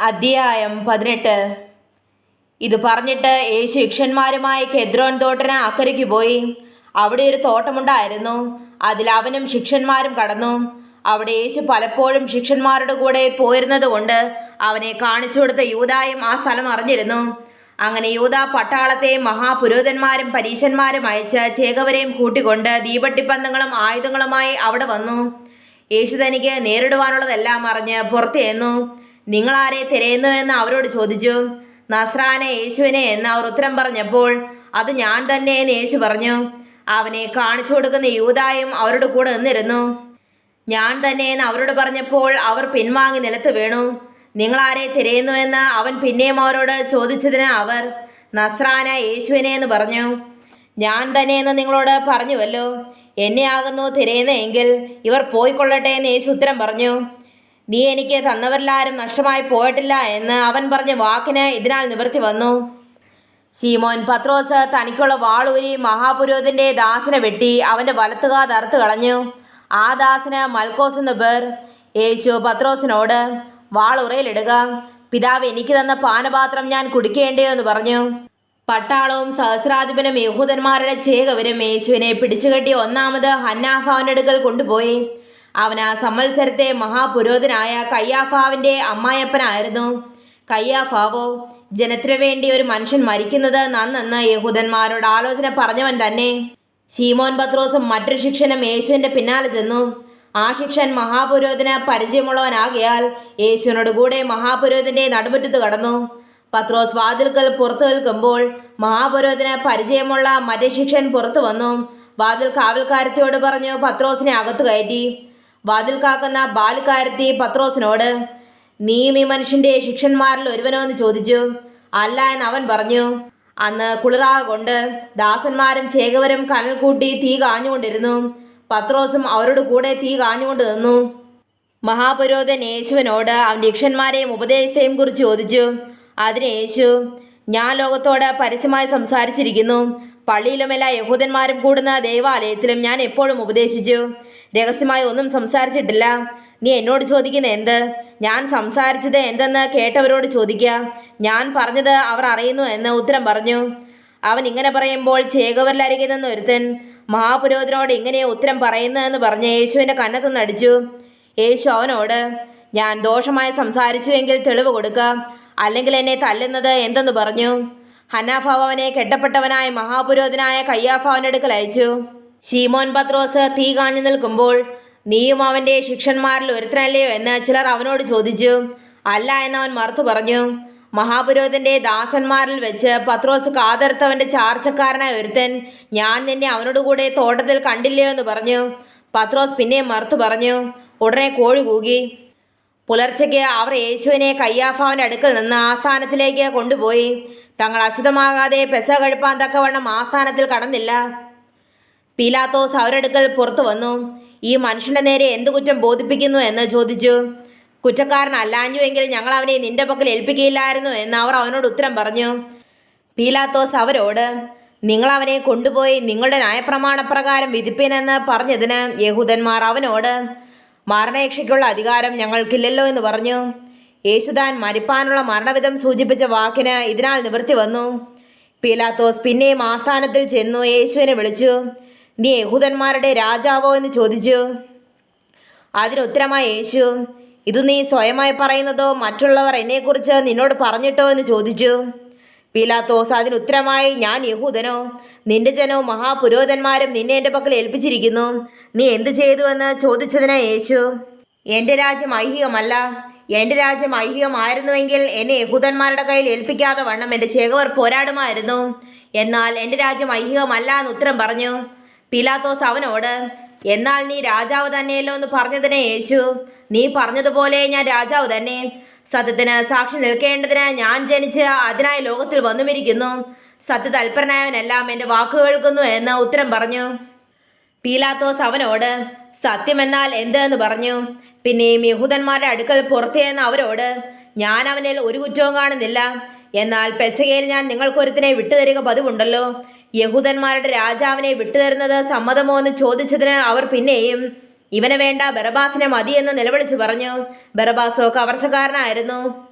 അധ്യായം പതിനെട്ട്. ഇത് പറഞ്ഞിട്ട് യേശു ശിക്ഷന്മാരുമായി കെദ്രോൻ തോട്ടന അക്കരയ്ക്ക് പോയി. അവിടെ ഒരു തോട്ടമുണ്ടായിരുന്നു. അതിൽ അവനും ശിക്ഷന്മാരും കടന്നു. അവിടെ യേശു പലപ്പോഴും ശിക്ഷന്മാരുടെ കൂടെ പോയിരുന്നത് കൊണ്ട് അവനെ കാണിച്ചു കൊടുത്ത യൂതായും ആ സ്ഥലം അറിഞ്ഞിരുന്നു. അങ്ങനെ യൂത പട്ടാളത്തെ മഹാപുരോഹിതന്മാരും പരീശന്മാരും അയച്ച് ചേകവരെയും കൂട്ടിക്കൊണ്ട് ദീപട്ടിപ്പന്തങ്ങളും ആയുധങ്ങളുമായി അവിടെ വന്നു. യേശു തനിക്ക് നേരിടുവാനുള്ളതെല്ലാം അറിഞ്ഞ് പുറത്തേന്നു. നിങ്ങൾ ആരെ തിരയുന്നു എന്ന് അവരോട് ചോദിച്ചു. നസ്രാനെ യേശുവിനെ എന്ന് അവർ ഉത്തരം പറഞ്ഞപ്പോൾ അത് ഞാൻ തന്നെ എന്ന് യേശു പറഞ്ഞു. അവനെ കാണിച്ചു കൊടുക്കുന്ന യൂതായും അവരുടെ കൂടെ നിന്നിരുന്നു. ഞാൻ തന്നെ എന്ന് അവരോട് പറഞ്ഞപ്പോൾ അവർ പിൻവാങ്ങി നിലത്ത് വീണു. നിങ്ങൾ ആരെ തിരയുന്നു എന്ന് അവൻ പിന്നെയും അവരോട് ചോദിച്ചതിന് അവർ നസ്രാന യേശുവിനെ എന്ന് പറഞ്ഞു. ഞാൻ തന്നെ എന്ന് നിങ്ങളോട് പറഞ്ഞുവല്ലോ. എന്നെ ആകുന്നു തിരയുന്നതെങ്കിൽ ഇവർ പോയിക്കൊള്ളട്ടെ എന്ന് യേശു ഉത്തരം പറഞ്ഞു. നീ എനിക്ക് തന്നവരിലാരും നഷ്ടമായി പോയിട്ടില്ല എന്ന് അവൻ പറഞ്ഞ വാക്കിന് ഇതിനാൽ നിവൃത്തി വന്നു. ശീമോൻ പത്രോസ് തനിക്കുള്ള വാളൂരി മഹാപുരോഹിതന്റെ ദാസനെ വെട്ടി അവന്റെ വലത്തുകാ തറുത്തു കളഞ്ഞു. ആ ദാസന് മൽക്കോസ് എന്ന പേർ. യേശു പത്രോസിനോട് വാളുറയിലിടുക പിതാവ് എനിക്ക് തന്ന പാനപാത്രം ഞാൻ കുടിക്കേണ്ടയോ? എന്ന് പറഞ്ഞു. പട്ടാളവും സഹസ്രാധിപനും യഹൂദന്മാരുടെ ചേകവരും യേശുവിനെ പിടിച്ചുകെട്ടി ഒന്നാമത് ഹന്നാഫാവിന്റെ അടുക്കൽ കൊണ്ടുപോയി. അവൻ ആ സമ്മത്സരത്തെ മഹാപുരോധനായ കയ്യാഫാവിന്റെ അമ്മായപ്പനായിരുന്നു കയ്യാഫാവോ ജനത്തിനു വേണ്ടി ഒരു മനുഷ്യൻ മരിക്കുന്നത് നന്നെന്ന് യഹൂദന്മാരോട് ആലോചന പറഞ്ഞവൻ തന്നെ. ശീമോൻ പത്രോസും മറ്റൊരു ശിക്ഷനും യേശുവിന്റെ പിന്നാലെ ചെന്നു. ആ ശിക്ഷൻ മഹാപുരോഹിതന് പരിചയമുള്ളവനാകിയാൽ യേശുവിനോട് കൂടെ മഹാപുരോഹിതന്റെ നടുമുറ്റത്ത് കടന്നു. പത്രോസ് വാതിൽക്കൽ പുറത്തു നിൽക്കുമ്പോൾ മഹാപുരോഹിതന് പരിചയമുള്ള മറ്റേ ശിക്ഷൻ പുറത്തു വന്നു. വാതിൽ കാവൽക്കാരത്തിയോട് പറഞ്ഞു പത്രോസിനെ അകത്തു കയറ്റി. വാതിൽ കാക്കുന്ന ബാലുകാരത്തി പത്രോസിനോട് ഈ മനുഷ്യന്റെ ശിക്ഷന്മാരിൽ ഒരുവനോ എന്ന് ചോദിച്ചു. അല്ല എന്ന് അവൻ പറഞ്ഞു. അന്ന് കുളിറാക കൊണ്ട് ദാസന്മാരും ചേകവരും കനൽ കൂട്ടി തീ കാഞ്ഞുകൊണ്ടിരുന്നു. പത്രോസും അവരോട് കൂടെ തീ കാഞ്ഞുകൊണ്ട് നിന്നു. മഹാപുരോധൻ യേശുവിനോട് അവൻ യക്ഷന്മാരെയും ഉപദേശത്തെയും കുറിച്ച് ചോദിച്ചു. അതിന് യേശു ഞാൻ ലോകത്തോട് പരസ്യമായി സംസാരിച്ചിരിക്കുന്നു. പള്ളിയിലുമെല്ലാ യഹൂദന്മാരും കൂടുന്ന ദേവാലയത്തിലും ഞാൻ എപ്പോഴും ഉപദേശിച്ചു. രഹസ്യമായി ഒന്നും സംസാരിച്ചിട്ടില്ല. നീ എന്നോട് ചോദിക്കുന്ന എന്ത്? ഞാൻ സംസാരിച്ചത് എന്തെന്ന് കേട്ടവരോട് ചോദിക്കുക. ഞാൻ പറഞ്ഞത് അവർ അറിയുന്നു എന്ന് ഉത്തരം പറഞ്ഞു. അവൻ ഇങ്ങനെ പറയുമ്പോൾ ചേകവരിലരികെ നിന്ന് ഒരുത്തൻ മഹാപുരോഹിതനോട് ഇങ്ങനെ ഉത്തരം പറയുന്നതെന്ന് പറഞ്ഞ് യേശുവിന്റെ കന്നത്തുനിന്ന് അടിച്ചു. യേശു അവനോട് ഞാൻ ദോഷമായി സംസാരിച്ചുവെങ്കിൽ തെളിവ് കൊടുക്കുക അല്ലെങ്കിൽ എന്നെ തല്ലുന്നത് എന്തെന്ന് പറഞ്ഞു? ഹന്നാഫാവ് അവനെ കെട്ടപ്പെട്ടവനായ മഹാപുരോഹിതനായ കയ്യാഫാവിന്റെ അടുക്കൽ അയച്ചു. ഷീമോൻ പത്രോസ് തീ കാഞ്ഞു നിൽക്കുമ്പോൾ നീയും അവന്റെ ശിക്ഷന്മാരിൽ ഒരുത്തനല്ലയോ എന്ന് ചിലർ അവനോട് ചോദിച്ചു. അല്ല എന്നവൻ മറുത്തു പറഞ്ഞു. മഹാപുരോഹിതന്റെ ദാസന്മാരിൽ വെച്ച് പത്രോസ് കാതർത്തവന്റെ ചാർച്ചക്കാരനായ ഒരുത്തൻ ഞാൻ നിന്നെ അവനോട് കൂടെ തോട്ടത്തിൽ കണ്ടില്ലയോ എന്ന് പറഞ്ഞു. പത്രോസ് പിന്നെ മറുത്തു പറഞ്ഞു ഉടനെ കോഴി കൂകി. പുലർച്ചയ്ക്ക് അവർ യേശുവിനെ കയ്യാഫാവിന്റെ അടുക്കൽ നിന്ന് ആസ്ഥാനത്തിലേക്ക് കൊണ്ടുപോയി. തങ്ങൾ അശുദ്ധമാകാതെ പെസ കഴിപ്പാൻ തക്കവണ്ണം ആസ്ഥാനത്തിൽ കടന്നില്ല. പീലാത്തോസ് അവരടുക്കൽ പുറത്തു വന്നു. ഈ മനുഷ്യന്റെ നേരെ എന്ത് കുറ്റം ബോധിപ്പിക്കുന്നു എന്ന് ചോദിച്ചു. കുറ്റക്കാരനല്ലാഞ്ഞുവെങ്കിൽ ഞങ്ങൾ അവനെ നിന്റെ പക്കൽ ഏൽപ്പിക്കുകയില്ലായിരുന്നു എന്ന് അവർ അവനോട് ഉത്തരം പറഞ്ഞു. പീലാത്തോസ് അവരോട് നിങ്ങൾ അവനെ കൊണ്ടുപോയി നിങ്ങളുടെ ന്യായപ്രമാണപ്രകാരം വിധിപ്പിനെന്ന് പറഞ്ഞതിന് യഹൂദന്മാർ അവനോട് മരണേക്ഷയ്ക്കുള്ള അധികാരം ഞങ്ങൾക്കില്ലല്ലോ എന്ന് പറഞ്ഞു. യേശുദാൻ മരിപ്പാനുള്ള മരണവിധം സൂചിപ്പിച്ച വാക്കിന് ഇതിനാൽ നിവൃത്തി വന്നു. പീലാത്തോസ് പിന്നെയും ആസ്ഥാനത്തിൽ ചെന്നു യേശുവിനെ വിളിച്ചു. നീ യഹൂദന്മാരുടെ രാജാവോ എന്ന് ചോദിച്ചു. അതിനുത്തരമായി യേശു ഇത് നീ സ്വയമായി പറയുന്നതോ മറ്റുള്ളവർ എന്നെക്കുറിച്ച് നിന്നോട് പറഞ്ഞിട്ടോ എന്ന് ചോദിച്ചു. പീലാത്തോസ് അതിനുത്തരമായി ഞാൻ യഹൂദനോ നിന്റെ ജനവും മഹാപുരോഹിതന്മാരും നിന്നെ എന്റെ പക്കൽ ഏൽപ്പിച്ചിരിക്കുന്നു. നീ എന്ത് ചെയ്തുവെന്ന് ചോദിച്ചതിനാ യേശു എന്റെ രാജ്യം ഐഹികമല്ല. എന്റെ രാജ്യം ഐഹികമായിരുന്നുവെങ്കിൽ എന്നെ യഹൂദന്മാരുടെ കയ്യിൽ ഏൽപ്പിക്കാതെ വണ്ണം എന്റെ ചേകവർ പോരാടുമായിരുന്നു. എന്നാൽ എന്റെ രാജ്യം ഐഹികമല്ല എന്ന് ഉത്തരം പറഞ്ഞു. പീലാത്തോസ് അവനോട് എന്നാൽ നീ രാജാവ് തന്നെയല്ലോ എന്ന് പറഞ്ഞതിനെ യേശു നീ പറഞ്ഞതുപോലെ ഞാൻ രാജാവ് തന്നെ. സത്യത്തിന് സാക്ഷി നിൽക്കേണ്ടതിന് ഞാൻ ജനിച്ച് അതിനായി ലോകത്തിൽ വന്നുമിരിക്കുന്നു. സത്യ തൽപരനായവനെല്ലാം എന്റെ വാക്ക് കേൾക്കുന്നു എന്ന് ഉത്തരം പറഞ്ഞു. പീലാത്തോസ് അവനോട് സത്യമെന്നാൽ എന്ത്? എന്ന് പറഞ്ഞു. പിന്നെയും യഹൂദന്മാരുടെ അടുക്കൽ പുറത്തേന്ന് അവരോട് ഞാൻ അവനിൽ ഒരു കുറ്റവും കാണുന്നില്ല. എന്നാൽ പെസകയിൽ ഞാൻ നിങ്ങൾക്കൊരുത്തിനെ വിട്ടുതരിക പതിവുണ്ടല്ലോ. യഹൂദന്മാരുടെ രാജാവിനെ വിട്ടുതരുന്നത് സമ്മതമോ എന്ന് ചോദിച്ചതിന് അവർ പിന്നെയും ഇവനെ വേണ്ട ബറബാസിനെ മതിയെന്ന് നിലവിളിച്ചു പറഞ്ഞു. ബറബാസോ കവർച്ചക്കാരനായിരുന്നു.